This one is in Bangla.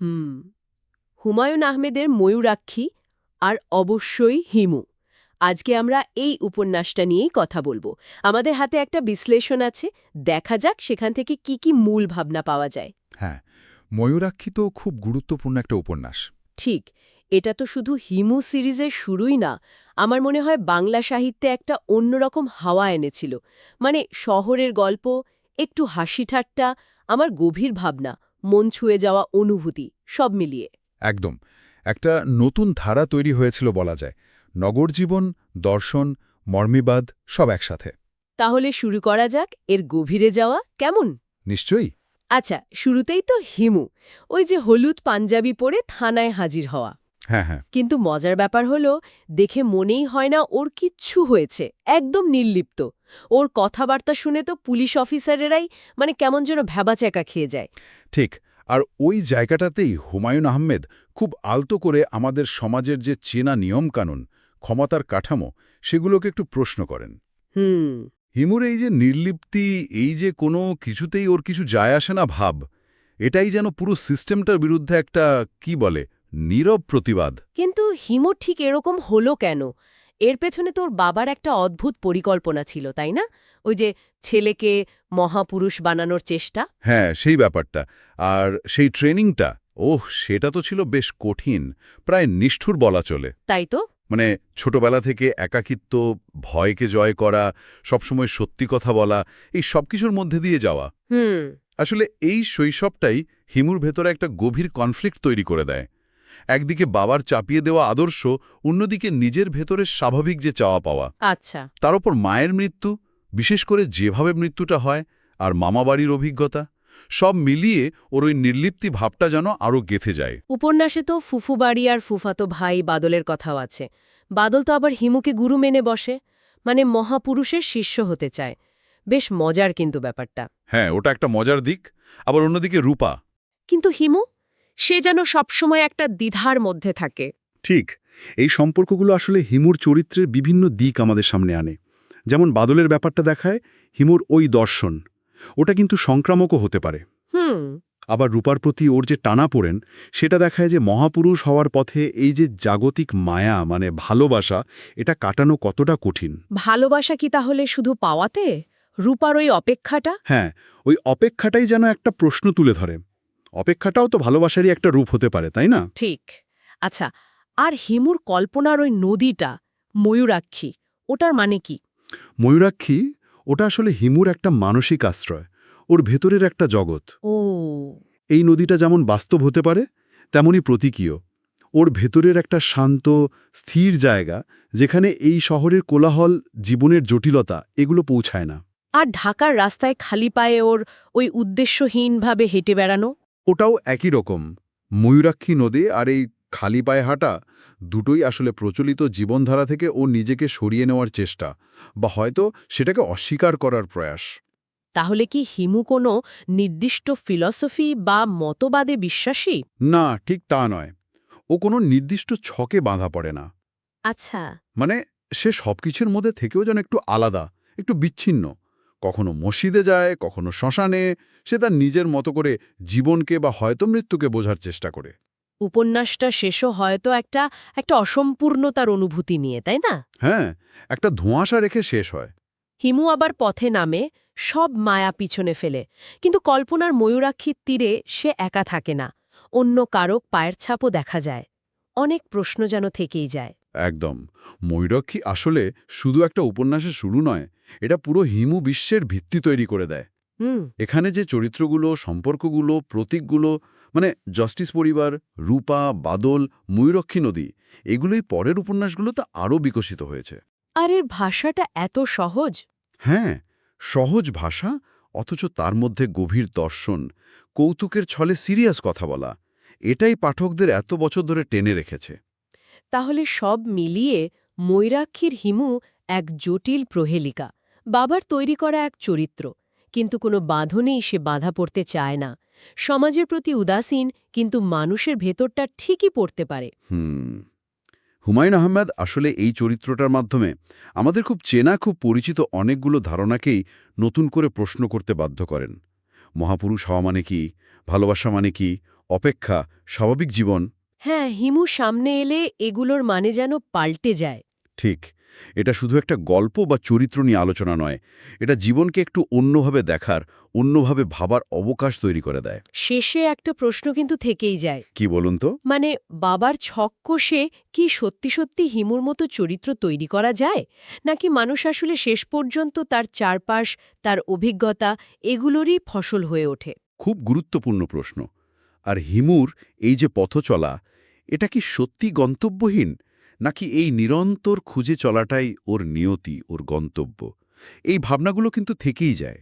হুম হুমায়ুন আহমেদের ময়ূরাক্ষী আর অবশ্যই হিমু। আজকে আমরা এই উপন্যাসটা নিয়েই কথা বলব। আমাদের হাতে একটা বিশ্লেষণ আছে। দেখা যাক সেখান থেকে কি কি মূল ভাবনা পাওয়া যায়। হ্যাঁ ময়ূরাক্ষী তো খুব গুরুত্বপূর্ণ একটা উপন্যাস। ঠিক এটা তো শুধু হিমু সিরিজের শুরুই না আমার মনে হয় বাংলা সাহিত্যে একটা অন্যরকম হাওয়া এনেছিল। মানে শহরের গল্প একটু হাসি ঠাট্টা আমার গভীর ভাবনা। মন ছুঁয়ে যাওয়া অনুভূতি সব মিলিয়ে। একদম। একটা নতুন ধারা তৈরি হয়েছিল বলা যায়। নগর জীবন দর্শন মর্মিবাদ সব একসাথে। তাহলে শুরু করা যাক এর গভীরে যাওয়া কেমন? নিশ্চয়ই। আচ্ছা শুরুতেই তো হিমু ওই যে হলুদ পাঞ্জাবি পরে থানায় হাজির হওয়া। হ্যাঁ হ্যাঁ। কিন্তু মজার ব্যাপার হলো দেখে মনেই হয় না ওর কিচ্ছু হয়েছে একদম নির্লিপ্ত। ওর কথাবার্তা শুনে তো পুলিশ অফিসারেরাই মানে কেমন যেন ভ্যাবাচ্যাকা খেয়ে যায়। ঠিক আর ওই জায়গাটাতেই হুমায়ুন আহমেদ খুব আলতো করে আমাদের সমাজের যে চেনা নিয়মকানুন ক্ষমতার কাঠামো সেগুলোকে একটু প্রশ্ন করেন। হুম। হিমুর এই যে নির্লিপ্তি এই যে কোনো কিছুতেই ওর কিছু যায় আসে না ভাব এটাই যেন পুরো সিস্টেমটার বিরুদ্ধে একটা কি বলে নীরব প্রতিবাদ। কিন্তু হিমু ঠিক এরকম হলো কেন? এর পেছনে তোর বাবার একটা অদ্ভুত পরিকল্পনা ছিল তাই না? ওই যে ছেলেকে মহাপুরুষ বানানোর চেষ্টা। হ্যাঁ সেই ব্যাপারটা। আর সেই ট্রেনিংটা ওহ সেটা তো ছিল বেশ কঠিন প্রায় নিষ্ঠুর বলা চলে। তাই তো? মানে ছোটবেলা থেকে একাকিত্ব ভয়কে জয় করা সবসময় সত্যি কথা বলা এই সবকিছুর মধ্যে দিয়ে যাওয়া। হুম। আসলে এই শৈশবটাই হিমুর ভেতরে একটা গভীর কনফ্লিক্ট তৈরি করে দেয়। একদিকে বাবার চাপিয়ে দেওয়া আদর্শ অন্যদিকে নিজের ভেতরে স্বাভাবিক যে চাওয়া পাওয়া। আচ্ছা। তার ওপর মায়ের মৃত্যু বিশেষ করে যেভাবে মৃত্যুটা হয় আর মামাবাড়ির অভিজ্ঞতা সব মিলিয়ে ওর ওই নির্লিপ্তি ভাবটা যেন আরও গেথে যায়। উপন্যাসে তো ফুফু বাড়ি আর ফুফাতো ভাই বাদলের কথাও আছে। বাদল তো আবার হিমুকে গুরু মেনে বসে মানে মহাপুরুষের শিষ্য হতে চায়। বেশ মজার কিন্তু ব্যাপারটা। হ্যাঁ ওটা একটা মজার দিক। আবার অন্যদিকে রূপা। কিন্তু হিমু? সে যেন সবসময় একটা দ্বিধার মধ্যে থাকে। ঠিক এই সম্পর্কগুলো আসলে হিমুর চরিত্রের বিভিন্ন দিক আমাদের সামনে আনে। যেমন বাদলের ব্যাপারটা দেখায় হিমুর ওই দর্শন ওটা কিন্তু সংক্রামকও হতে পারে। হুম। আবার রূপার প্রতি ওর যে টানা পড়েন সেটা দেখায় যে মহাপুরুষ হওয়ার পথে এই যে জাগতিক মায়া মানে ভালোবাসা এটা কাটানো কতটা কঠিন। ভালোবাসা কি তাহলে শুধু পাওয়াতে? রূপার ওই অপেক্ষাটা? হ্যাঁ ওই অপেক্ষাটাই যেন একটা প্রশ্ন তুলে ধরে। অপেক্ষাটাও তো ভালোবাসারই একটা রূপ হতে পারে তাই না? ঠিক। আচ্ছা আর হিমুর কল্পনার ওই নদীটা ময়ূরাক্ষী ওটার মানে কি? ময়ূরাক্ষী ওটা আসলে হিমুর একটা মানসিক আশ্রয় ওর ভেতরের একটা জগৎ। ও। এই নদীটা যেমন বাস্তব হতে পারে তেমনি প্রতীকীয়। ওর ভেতরের একটা শান্ত স্থির জায়গা যেখানে এই শহরের কোলাহল জীবনের জটিলতা এগুলো পৌঁছায় না। আর ঢাকার রাস্তায় খালি পায়ে ওর ওই উদ্দেশ্যহীনভাবে হেঁটে বেড়ানো? ওটাও একই রকম। ময়ূরাক্ষী নদী আর এই খালি পায়ে হাঁটা দুটোই আসলে প্রচলিত জীবনধারা থেকে ও নিজেকে সরিয়ে নেওয়ার চেষ্টা বা হয়তো সেটাকে অস্বীকার করার প্রয়াস। তাহলে কি হিমু কোনো নির্দিষ্ট ফিলসফি বা মতবাদে বিশ্বাসী? না ঠিক তা নয়। ও কোনো নির্দিষ্ট ছকে বাঁধা পড়ে না। আচ্ছা। মানে সে সবকিছুর মধ্যে থেকেও যেন একটু আলাদা একটু বিচ্ছিন্ন। কখনো মসজিদে যায় কখনো শ্মশানে সে তার নিজের মতো করে জীবনকে বা হয়তো মৃত্যুকে বোঝার চেষ্টা করে। উপন্যাসটা শেষও হয়তো একটা একটা অসম্পূর্ণতার অনুভূতি নিয়ে তাই না? হ্যাঁ একটা ধোঁয়াশা রেখে শেষ হয়। হিমু আবার পথে নামে সব মায়া পিছনে ফেলে। কিন্তু কল্পনার ময়ূরাক্ষীর তীরে সে একা থাকে না। অন্য কারক পায়ের ছাপও দেখা যায়। অনেক প্রশ্ন যেন থেকেই যায়। একদম। ময়ূরক্ষী আসলে শুধু একটা উপন্যাসের শুরু নয় এটা পুরো হিমু বিশ্বের ভিত্তি তৈরি করে দেয়। এখানে যে চরিত্রগুলো সম্পর্কগুলো প্রতীকগুলো মানে জাস্টিস পরিবার রূপা বাদল ময়ূরক্ষী নদী এগুলোই পরের উপন্যাসগুলোতে আরও বিকশিত হয়েছে। আর এর ভাষাটা এত সহজ? হ্যাঁ সহজ ভাষা অথচ তার মধ্যে গভীর দর্শন কৌতুকের ছলে সিরিয়াস কথা বলা এটাই পাঠকদের এত বছর ধরে টেনে রেখেছে। তাহলে সব মিলিয়ে ময়ূরাক্ষীর হিমু এক জটিল প্রহেলিকা, বাবার তৈরি করা এক চরিত্র। কিন্তু কোনো বাঁধনেই সে বাধা পড়তে চায় না। সমাজের প্রতি উদাসীন, কিন্তু মানুষের ভেতরটা ঠিকই পড়তে পারে। হুম। হুমায়ুন আহমেদ আসলে এই চরিত্রটার মাধ্যমে আমাদের খুব চেনা, খুব পরিচিত অনেকগুলো ধারণাকেই নতুন করে প্রশ্ন করতে বাধ্য করেন। মহাপুরুষ হওয়া মানে কি? ভালোবাসা মানে কি? অপেক্ষা? স্বাভাবিক জীবন? হ্যাঁ হিমু সামনে এলে এগুলোর মানে যেন পাল্টে যায়। ঠিক। এটা শুধু একটা গল্প বা চরিত্র নিয়ে আলোচনা নয়। এটা জীবনকে একটু অন্যভাবে দেখার অন্যভাবে ভাবার অবকাশ তৈরি করে দেয়। শেষে একটা প্রশ্ন কিন্তু থেকেই যায়। কি বলুন তো? মানে বাবার ছক কষে কি সত্যি সত্যি হিমুর মতো চরিত্র তৈরি করা যায়? নাকি মানুষ আসলে শেষ পর্যন্ত তার চারপাশ তার অভিজ্ঞতা এগুলোরই ফসল হয়ে ওঠে? খুব গুরুত্বপূর্ণ প্রশ্ন। আর হিমুর এই যে পথ চলা এটা কি সত্যি গন্তব্যহীন? নাকি এই নিরন্তর খুঁজে চলাটাই ওর নিয়তি, ওর গন্তব্য? এই ভাবনাগুলো কিন্তু থেকেই যায়।